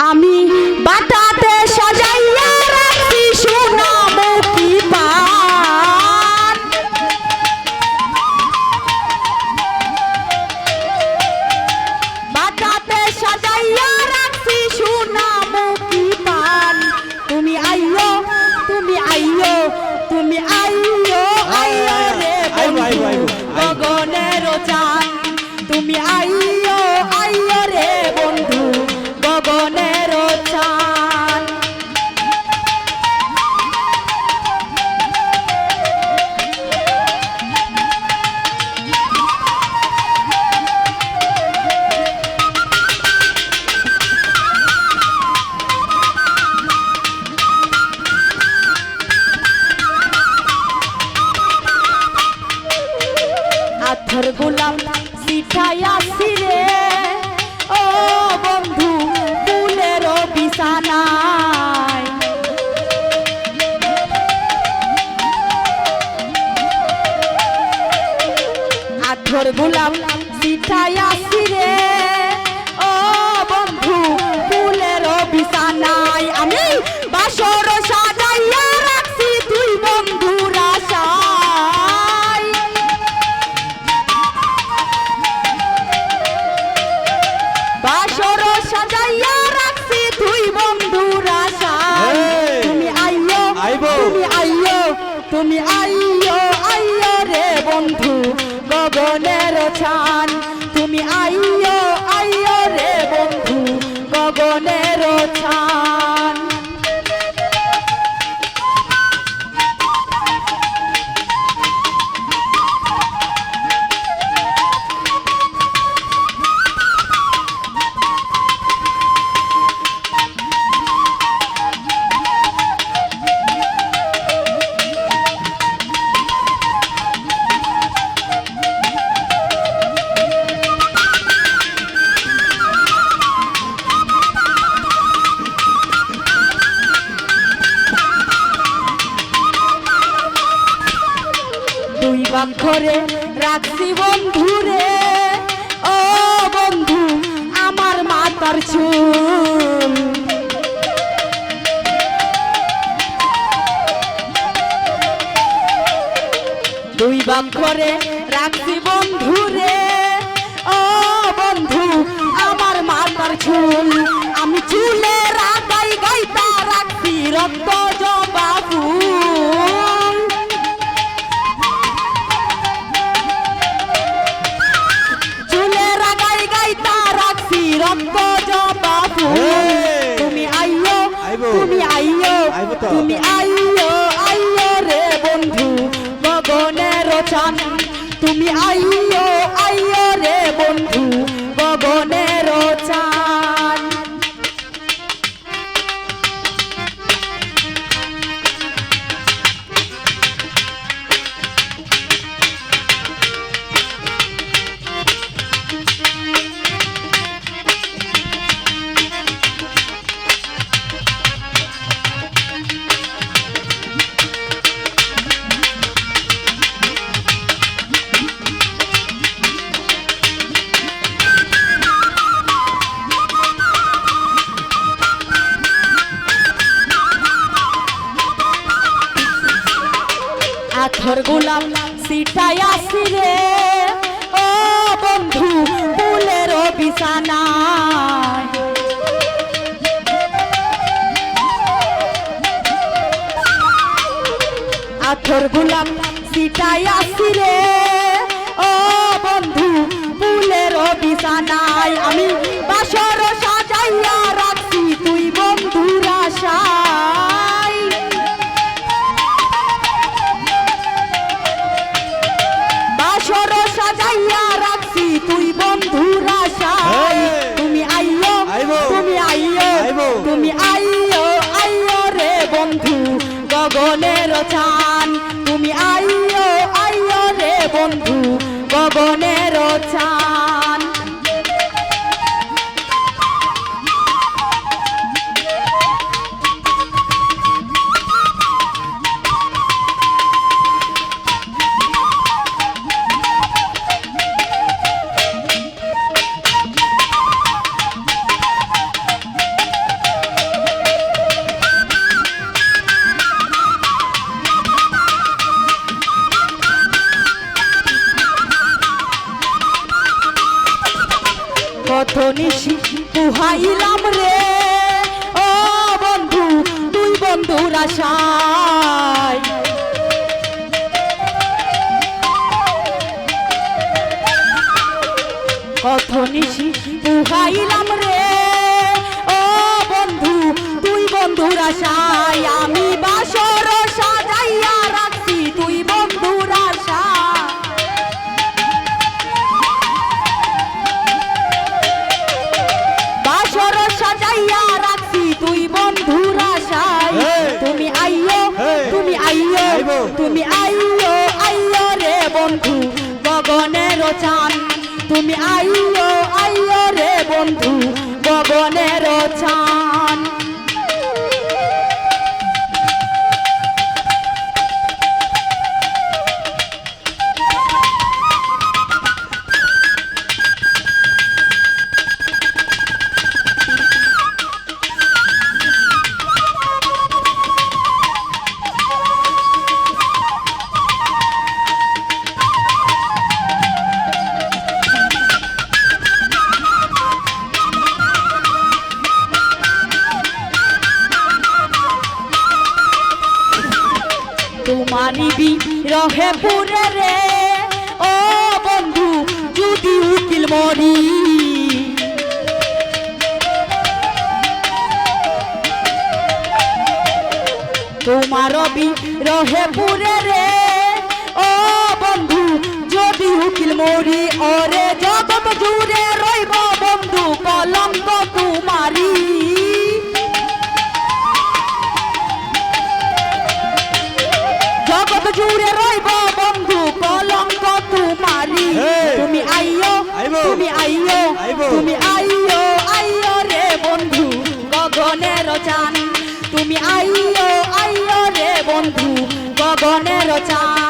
আমি বাটাতে সাজাইয়া রাখছি তুই বন্ধুর আশায়। তুমি আইয়ো আইবো। তুমি আইয়ো তুমি আইয়ো আইয়ো রে বন্ধু গগনের ছান বাক্ষরে রাখছি বন্ধুরে। ও বন্ধু, আমার মাতার চুল। দুই বাক্ষরে রাখছি বন্ধুরে। ও বন্ধু, আমার মাতার চুল। আমি চুলে রাগাই গাইতা রাখছি রক্ত। তুমি আইও তুমি আইও তুমি আইও আইও রে বন্ধু গগনের চান। তুমি আইও আথর গোলাম সিটাই আসিরে ও বন্ধু, ফুলের বিছানায় আথর গোলাম সিটাই আসিরে ও বন্ধু, ফুলের বিছানায় আমি গগনের পুহাইলাম রে। ও বন্ধু তুই বন্ধুর আশায়। কত নিশি পুহাইলাম রে। ও বন্ধু তুই বন্ধুর আশায় আমি তুমি আইও আইও রে বন্ধু গগনের চান তোমারি বি রহে পুরে রে। ও বন্ধু, যদি উকিল মরি। তোমার রহে পুরে রে। ও বন্ধু, যদি উকিল মরি, ওরে জগৎ জুড়ে তুমি আইও তুমি আইও আইও রে বন্ধু গগনের চান। তুমি আইও আইও রে বন্ধু গগনের চান।